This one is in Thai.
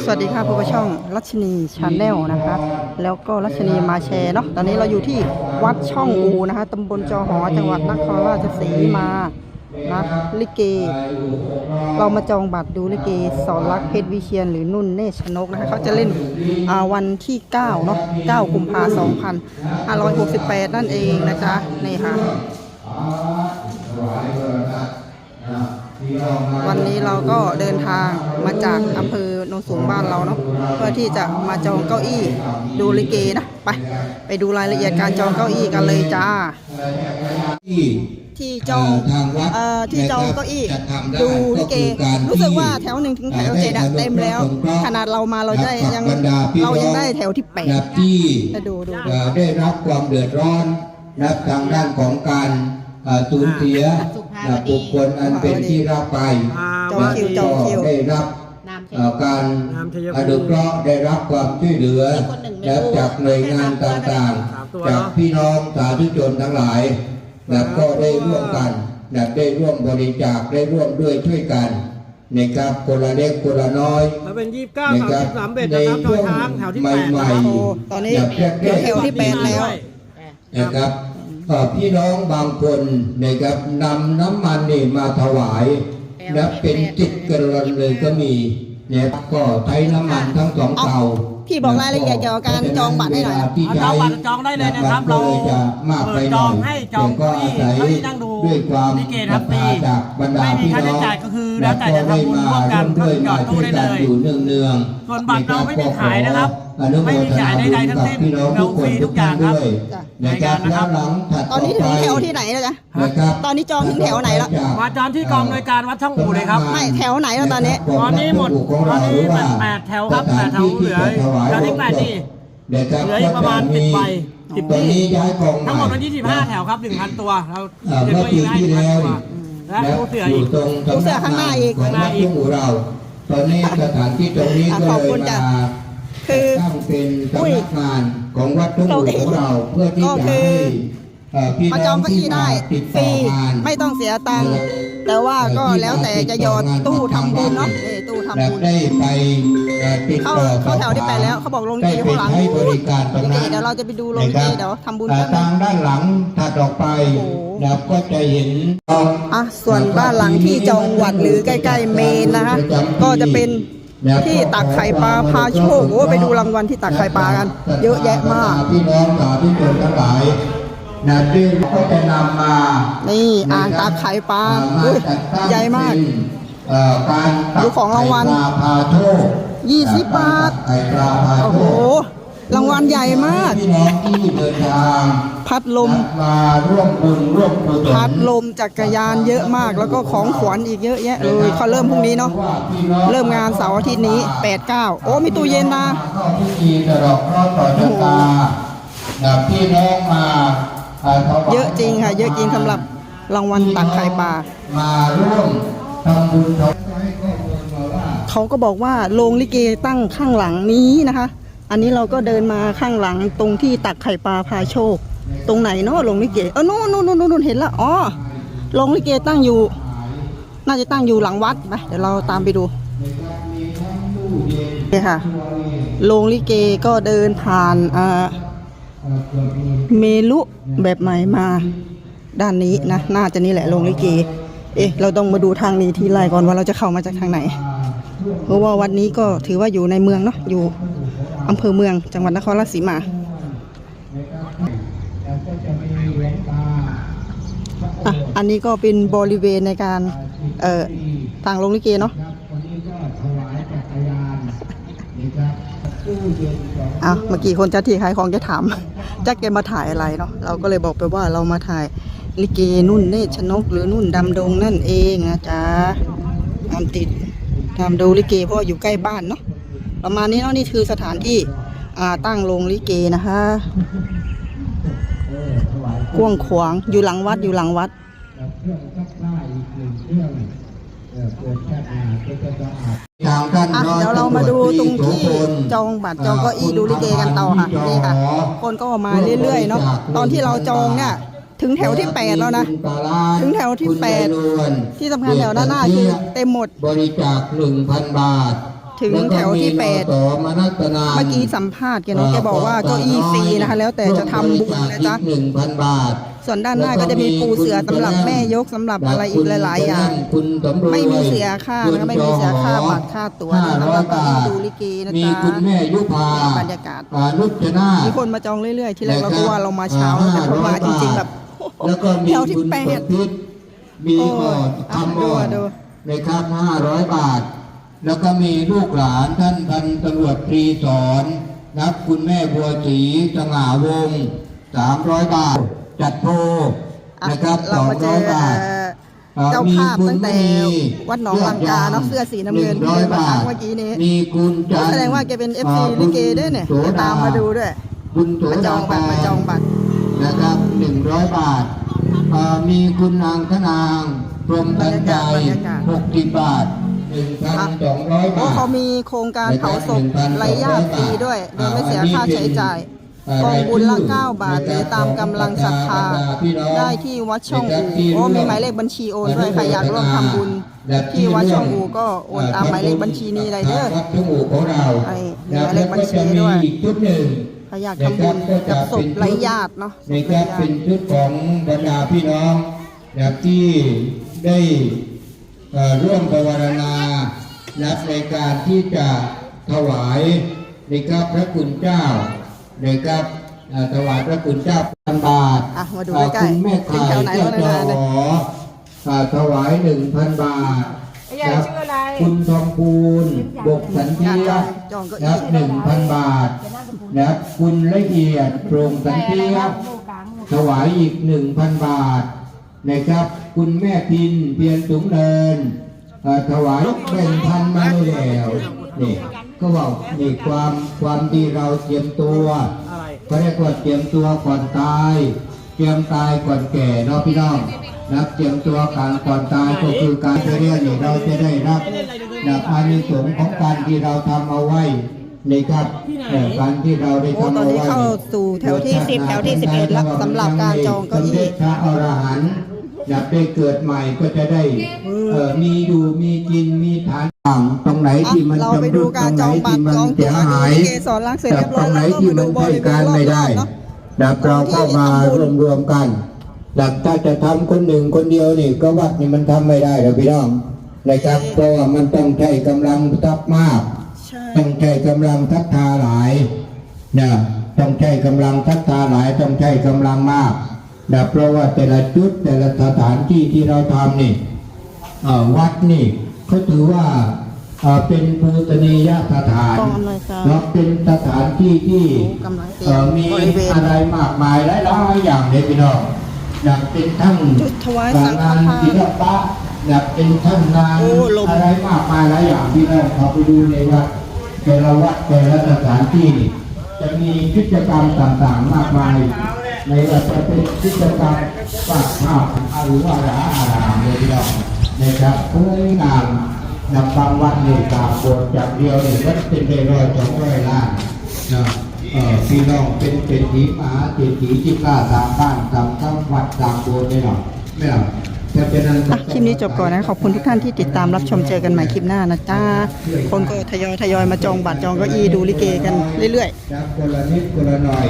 สวัสดีค่ะผู้ชมช่องรัชนีชาแนลนะคะแล้วก็รัชนีมาแชร์เนาะตอนนี้เราอยู่ที่วัดช่องอูนะคะตำบลจอหอจังหวัดนครราชสีมานะลิเก เรามาจองบัตรดูลิเกสอนรักเพชรวิเชียนหรือนุ่นเนชนกนะคะเขาจะเล่นวันที่ 9 เนาะ9กุมภาพันธ์2568 นั่นเองนะจ๊ะนี่ค่ะ วันนี้เราก็เดินทางมาจากอำเภอโนนสูงบ้านเราเนาะเพื่อที่จะมาจองเก้าอี้ดูลิเกนะไป ไปดูรายละเอียดการจองเก้าอี้กันเลยจ้า ที่ที่จองทางวัดเอ่อที่จองเก้าอี้จัดทำได้ดูลิเกก็คือการรู้สึกว่าที่แถวหนึ่งถึงแถวเจ็ดอะเต็มแล้ว ขนาดเรามาเราได้ยังบรรดาพี่น้เราองยังได้แถวที่แปดนับที่แต่ดูดู เอ่อได้รับความเดือดร้อนนับทางด้านของการเอ่อสูญเสีย นับบุคคลอันเป็นที่รักไปจองคิวจองคิวได้รับเอ่อการอนุเคราะห์ได้รับความช่วยเหลือและจากหน่วยงานต่างๆ จากพี่น้องสาธุชนทั้งหลายและก็ได้ร่วมกันและได้ร่วมบริจาคได้ร่วมด้วยช่วยกันนะครับคนละเล็กคนละน้อยถ้าเป็นยี่สิบเก้านะสามครัสิบบสามเบ็ดนะครับทอยช้างแถวที่แปดใหม่นะครับโอ้ตอนนี้เดี๋ยวแถวที่แปดแล้วๆนะครับเอ่อ พี่น้องบางคนนะครับนำน้ำมันนี่มาถวาย และเป็นจิตกระนเลยก็มีเนี่ยก็ใช้น้ำมันทั้งสองเตาพี่บอกรายละเอียดเกี่ยวกับการจองบัตรให้หน่อยนะที่เอาจองบัตรจองได้เลยนะครับ เราจะมากไปเปิดหจน่อองยให้จองแต่ก็อาศัยเก้าอี้นั่งดูด้วยความลิเกครับฟรีจากบรรดาไม่มีพี่ค่าน้ใช้องจ่ายก็คือแล้วแต่จะทำบุญร่วมกันด้วยก็หยอดตู้ได้เลยอยู่เนืองๆส่วนบัตรเราไม่มีขายนะครับอนุโไม่มีขายใดๆทั้งสิ้นพี่น้องทุกคนเราฟรีทุกอย่างครับด้วยนะครับในงานนะครับแล้วหลังถัดตอนนี้ถึงแถวที่ไหนไหนแล้วจ๊ะนะครับตอนนี้จองถึงแถวไหนแล้วมาจองที่กองโดยการวัดช่องอู่เลยครับไม่แถวไหนแล้วตอนนี้ ตอนนี้หมดตอนนี้แปดแปดแถวครับแปดแถวเหลือแถวที่แปดนี่นะครับเหลืออีกประมาณสิบใบสิบตอนที่นี้ย้ายกองทั้งหมดใมันยี่สิบห้าแถวครับหนึ่งพันตัวเราอ่าเรียกเมื่อว่าปียี่สิบห้าที่พันแล้วตัว และผู้เสืออีกตรงผู้เสือข้างหน้าอีกของวัดทุ่งอู่เรา ตอนนี้สถานที่ตรงนี้อะก็ขอบเลคุยณจ้ะมาคือตั้งเป็นสำอุ้ยนักงานของวัดทุ่งอู่ของเรา เพื่อที่ก็จะคืให้อเอ่อ พี่มาจน้อองงเก้าที่อี้ได้มาติดฟต่รีองานไม่ต้องเสียตังค์แต่ว่าก็แล้วแต่จะหยอดตู้ทำบุญเนาะนี่ตู้ทำและบุญได้ไปเอ่อติดเข้าต่อเข้าแถวที่แปดแล้วเขาบอกลงที่อยู่ข้างหลังได้ไปใช้บริการตรงนั้นเดี๋ยวเราจะไปดูลงที่เดี๋ยวทำบุญเอ่อแป๊บนึงทางด้านหลังถัดออกไปโอ้โหนะครับก็จะเห็นอะส่วนบ้านหลังที่จองวัดหรือใกล้ ๆ เมนนะคะก็จะเป็นที่ตักไข่ปลาพาโชคโอ้ไปดูรางวัลที่ตักไข่ปลากัน เยอะแยะมากพี่น้องสาธุชนทั้งหลาย นะที่ก็จะนำมานี่อ่างตักไข่ปลาเอ่ออุ้ยจัดตั้งใหญ่มากเป็นเอ่อการตักดูของรางวัลไข่ปลาพาโชค20บาทไข่ปลาพาโอ้โชโหครางวัลใหญ่มากพี่น้องที่เดินทางพัดลมมาร่วมบุญร่วมกุศลพัดลมจักรยานเยอะมาก แล้วก็ของขวัญอีกเยอะแยะเลยเขาเริ่มพรุ่งนี้เนาะเริ่มงานเสาร์อาทิตย์นี้8 9โอ้มีตู้เย็นนะเข้าพิธีตลอดรอดต่อชะตานะพี่น้องมาาถวา เยอะจริงค่ะ เยอะจริงสำหรับรางวัลตักไข่ปลามาร่วมทำบุญถวายข้อมูลมาเขาก็บอกว่าโรงลิเกตั้งข้างหลังนี้นะคะ อันนี้เราก็เดินมาข้างหลังตรงที่ตักไข่ปลาพาโชค ตรงไหนเนาะโรงลิเกเออนู่นโน่นนู่นนู่นเห็นละอ๋อโรงลิเกตั้งอยู่ น่าจะตั้งอยู่หลังวัดไปเดี๋ยวเราตามไปดูนี่ค่ะโรงลิเกก็เดินผ่านอ่า เมลุแบบใหม่มาด้านนี้นะ น่าจะนี่แหละโรงลิเก เอ๊ะ เราต้องมาดูทางนี้ทีไรก่อนว่าเราจะเข้ามาจากทางไหน เพราะว่าวัดนี้ก็ถือว่าอยู่ในเมืองเนาะ อยู่อำเภอเมืองจังหวัดนครราชสีมาอะอันนี้ก็เป็นบริเวณในการ เอ่อทางลงลิเกเนาะ อะเมื่อกี้คนจัดที่ขายของจะถามจักแกมาถ่ายอะไรเนาะเราก็เลยบอกไปว่าเรามาถ่ายลิเกนุ่นเนชนกหรือนุ่นดำดงนั่นเองนะจ๊ะตามติดตามดูลิเกเพราะว่าอยู่ใกล้บ้านเนาะประมาณนี้เนาะนี่คือสถานที่อาตั้งโรงลิเกนะคะกว้างขวางอยู่หลังวัดอยู่หลังวัดทางท่านอะร้อ ยเดี๋ยวเรามาดูตรงที่โสพลจองบัตรจองเก้าอี้ดูลิเกกันต่อค่ะนี่ค่ะ คนก็มาเรื่อยๆเนาะตอนที่เราจองเนี่ยถึงแถวที่แปดแล้วนะ ถึงแถวที่แปดที่สำคัญแถวด้านหน้าคือเต็มหมด บริจาคหนึ่งพันบาท ถึงล้วก็แถวที่แปดมีนสมานัตนานเมื่อกี้สัมภาษณ์แกเนาะแกบอกว่าเก้าอี้ฟรีนะคะ แล้วแต่จะทำบุญนะจ๊ะหนึ่งพันบาท ส่วนด้านหน้าก็จะมีปูเสือสำหรับแม่ยกสำหรับอะไรอีกหลาย ๆ อย่างคุณสำรวยไม่มีเสียค่านะคะไม่มีเสียค่าบัตรค่าตั๋วห้านะร้อยคะบาทดูลิเกนะมีจ๊ะคุณแม่ยุพาบรรยากาศอ่นุชนาถมีคนมาจองเรื่อย ๆ ที่แรกเราก็ว่าเรามาเช้าแล้วแต่พอมาจริง ๆ แบบแล้วก็มีแถวที่คุณแปสดมพิษมีโอ้หมอดอะทำหมอดดูในครับห้าร้อยบาท แล้วก็มีลูกหลานท่านพันตำรวจตรีสอนนับคุณแม่บัวศรีสง่าวงศ์สามร้อยบาท จัดโพอะนะครับสเราองมาเจร้ออยบาทเอ่อเจ้าภาพตั้งแต่วัดหนองลังกาเนาะเสื้อสีน้ำเงินที่เดินมาทักเมื่อกี้นี้มีคุณจันทร์แสดงว่าแกเป็น FC อ่าลิเกด้วยเนี่ยคุณโสจะตามมาดูด้วยคุณโสมาจดาองบัตรมาจองบัตรนะครับหนึ่งร้อยบาทอ่ามีคุณนางขนางพรหมทันใจบรรยากาศหกสิบบาทหนึ่งพันสองร้อยโอ้บาทเขามีโครงการเผาศพไร้ญาติฟรีด้วยโดยไม่เสียค่าใช้จ่าย กองบุญละ 9 บาทหรือตามกำลังศรัทธาได้ที่วัดช่องอูโอ้มีหมายเลขบัญชีโอนด้วยใครอยากร่วมทำบุญ ที่วัดช่องอูก็โอนตามหมายเลขบัญชีนี้เลยเด้อวัดช่องอูของเราไอ้มีหมายเลขบัญชีด้วยแล้ก็จะมีอีกชุดหนึ่งใครอยากทำบุญกับศพไร้ญาติเนาะศในพไร้ครับญาเป็นติชุดของบรรดาพี่น้องนะครับที่ได้เอ่อร่วมภาวนานับในการที่จะถวายในครับพระคุณเจ้า ในครับเอ่อถวายพระคุณเจ้าพันบาทอะมาดูเอ่อใกล้ๆคุณแม่เป็นขายแถวไหนเจ้าแล้วจนะอเนี่ยอ่าถวายหนึ่งพันบาทยายครับชื่ออะไรคุณทองคูณบกสันเทียจองจองเก้าอี้นับหนึ่งพันบาทนะครับคุณละเอียดโปร่งสันเทียหมู่กลางหมู่ถวายอีกหนึ่งพันบาทนะครับคุณแม่พินเพียรสูงเนินเอ่อถวายแบ่งพันมาได้แล้วนี่ ก็บอกนี่ความความที่เราเตรียมตัวอะไรเขาเรียกว่าเตรียมตัวก่อนตาย เตรียมตายก่อนแก่เนาะพี่น้องนะเตรียมตัวการก่อนตายก็คือการเรียนนี่เราจะได้รับนะอานิสงส์ของการที่เราทำเอาไว้ในครับเอ่อการที่เราได้โอ้ทำตอนเอานี้ไว้เข้าสู่แถวที่10แถวที่11แล้วสำหรับการจองเก้าสมอี้เด็จพระอรหันต์อยากได้เกิดใหม่ก็จะได้เอ่อมีอยู่มีกินมีฐาน ต่างตรงไหนอะที่มันเราไปชำดูรุดการตรงจไหนองบัที่ตรมันจองเสีตั๋ยวหายดูลิเกสอนรักเสร็จแต่เรียบตร้รอยงไหนแล้วก็ที่มามัดูนบใช้ริเวกาณรรไม่ได้อบๆเนาะดับเราก็มาร่วมรวมๆกันดับถ้าจะทำคนหนึ่งคนเดียวนี่ก็วัดนี่มันทำไม่ได้หรอกพี่น้องนะครับเพราะว่ามันต้องใช้กำลังทรัพย์มากใช่ต้องใช้กำลังทักทาหลายนะต้องใช้กำลังทักทาหลายต้องใช้กำลังมากนะเพราะว่าแต่ละจุดแต่ละสถานที่ที่เราทำนี่เอ่อวัดนี่ เขาถือว่าเอ่อเป็นปูตนียสถานกองอำนวยการเนาะเป็นสถานที่ที่กำลังเตรียเอ่อมมีบริเวณอะไรมากมายหลายๆอย่างเลยพี่น้องอยากเป็นทั้งจุดถวายสังฆงานทานศิลปะอยากเป็นทั้งงานโอ้ลมอะไรมากมายหลายอย่างที่เราเขาไปดูในวัดแต่ละวัดแต่ละสถานที่นี่ จะมีกิจกรรมต่างๆมากมายในวัดจะเป็นกิจกรรมวาดภาพอารุวาระอารามเลยพี่น้อง นะครับเพื่องามนำบางวัดนี่กราบโบสถ์อย่างเดียวนี่วัดเป็นร้อยๆสองร้อยล้านนะเอ่อพี่น้องเป็นเป็นถีมหาเศรษฐีที่กล้าสร้างบ้านสร้างทั้งวัดสร้างโบสถ์ไม่หรอกไม่หรอกจะเป็นอันอะคลิปนี้จบก่อนนะขอบคุณทุกท่านที่ติดตามรับชมเจอกันใหม่คลิปหน้านะจ้าคนก็ทยอยทยอยมาจองบัตรจองเก้าอี้ดูลิเกกันเรื่อยๆครับคนละนิดคนละหน่อย